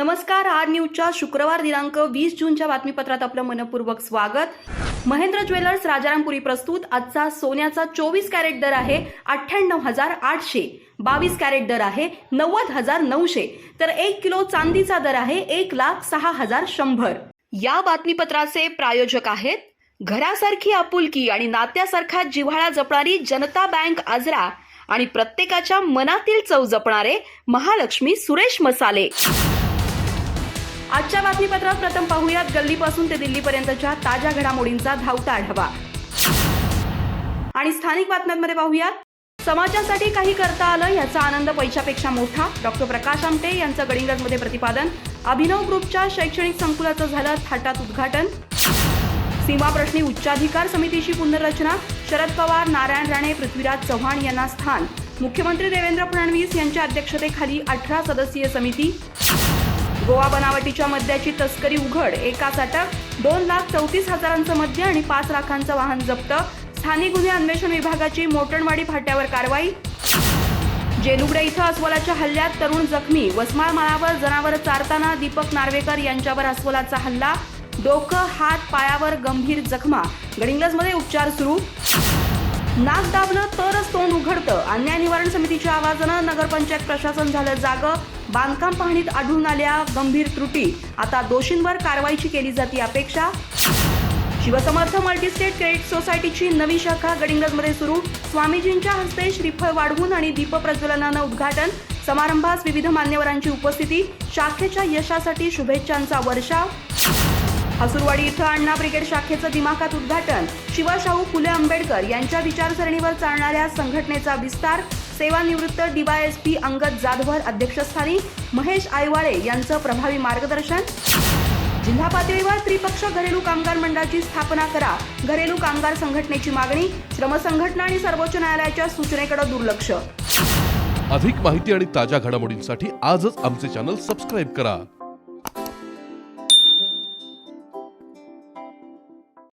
नमस्कार आर न्यूजच्या शुक्रवार दिनांक वीस जूनच्या बातमीपत्रात आपलं मनपूर्वक स्वागत. महेंद्र ज्वेलर्स राजारामपुरी प्रस्तुत. आजचा सोन्याचा चोवीस कॅरेट दर आहे अठ्ठ्याण्णव हजार आठशे. बावीस कॅरेट दर आहे नव्वद हजार नऊशे. तर एक किलो चांदीचा दर आहे एक लाख सहा हजार शंभर. या बातमीपत्राचे प्रायोजक आहेत घरासारखी आपुलकी आणि नात्यासारखा जिव्हाळा जपणारी जनता बँक आजरा आणि प्रत्येकाच्या मनातील चव जपणारे महालक्ष्मी सुरेश मसाले. आजच्या बातमीपत्रात प्रथम पाहूयात गल्लीपासून ते दिल्लीपर्यंतच्या ताज्या घडामोडींचा धावता आढावा. आणि स्थानिक बातम्यांमध्ये पाहूयात समाजासाठी काही करता आलं याचा आनंद पैशापेक्षा मोठा. डॉक्टर प्रकाश आमटे यांचं गडिंगजमध्ये प्रतिपादन. अभिनव ग्रुपच्या शैक्षणिक संकुलाचं झालं थाटात उद्घाटन. सीमाप्रश्नी उच्चाधिकार समितीची पुनर्रचना. शरद पवार नारायण राणे पृथ्वीराज चव्हाण यांना स्थान. मुख्यमंत्री देवेंद्र फडणवीस यांच्या अध्यक्षतेखाली अठरा सदस्यीय समिती. गोवा बनावटीच्या मद्याची तस्करी उघड एकाच अटक दोन लाख चौतीस हजारांचं मद्य आणि पाच लाखांचं वाहन जप्त. स्थानिक गुन्हे अन्वेषण विभागाची मोटणवाडी फाट्यावर कारवाई. जेलुगडे इथं अस्वलाच्या हल्ल्यात तरुण जखमी. वसमाळ माळावर जनावर चारताना दीपक नार्वेकर यांच्यावर अस्वलाचा हल्ला. डोकं हात पायावर गंभीर जखमा. गडिंग्लजमध्ये उपचार सुरू. नाक दाबलं तरच तोंड उघडतं. अन्याय निवारण समितीच्या आवाजानं नगरपंचायत प्रशासन झालं जाग. बांधकाम पाहणीत आढळून आल्या गंभीर त्रुटी. आता दोषींवर कारवाईची केली जाते अपेक्षा. शिवसमर्थ मल्टीस्टेट क्रेडिट सोसायटीची नवी शाखा गडिंगजमध्ये सुरू. स्वामीजींच्या हस्ते श्रीफळ वाढवून आणि दीप प्रज्वलनानं उद्घाटन. समारंभास विविध मान्यवरांची उपस्थिती. शाखेच्या यशासाठी शुभेच्छांचा वर्षाव. हसुरवाडी इथं अण्णा ब्रिगेड शाखेचं दिमाखात उद्घाटन. शिवाशाहू फुले आंबेडकर यांच्या विचारसरणीवर चालणाऱ्या संघटनेचा विस्तार. सेवानिवृत्त डीवायएसपी अंगद जाधवर अध्यक्षस्थानी. महेश आयवाळे यांचं प्रभावी मार्गदर्शन. जिल्हा पातळीवर त्रिपक्ष घरेलू कामगार मंडळाची स्थापना करा. घरेलू कामगार संघटनेची मागणी. श्रम संघटना आणि सर्वोच्च न्यायालयाच्या सूचनेकडे दुर्लक्ष. अधिक माहिती आणि ताज्या घडामोडींसाठी आजच आमचे चॅनल सबस्क्राईब करा.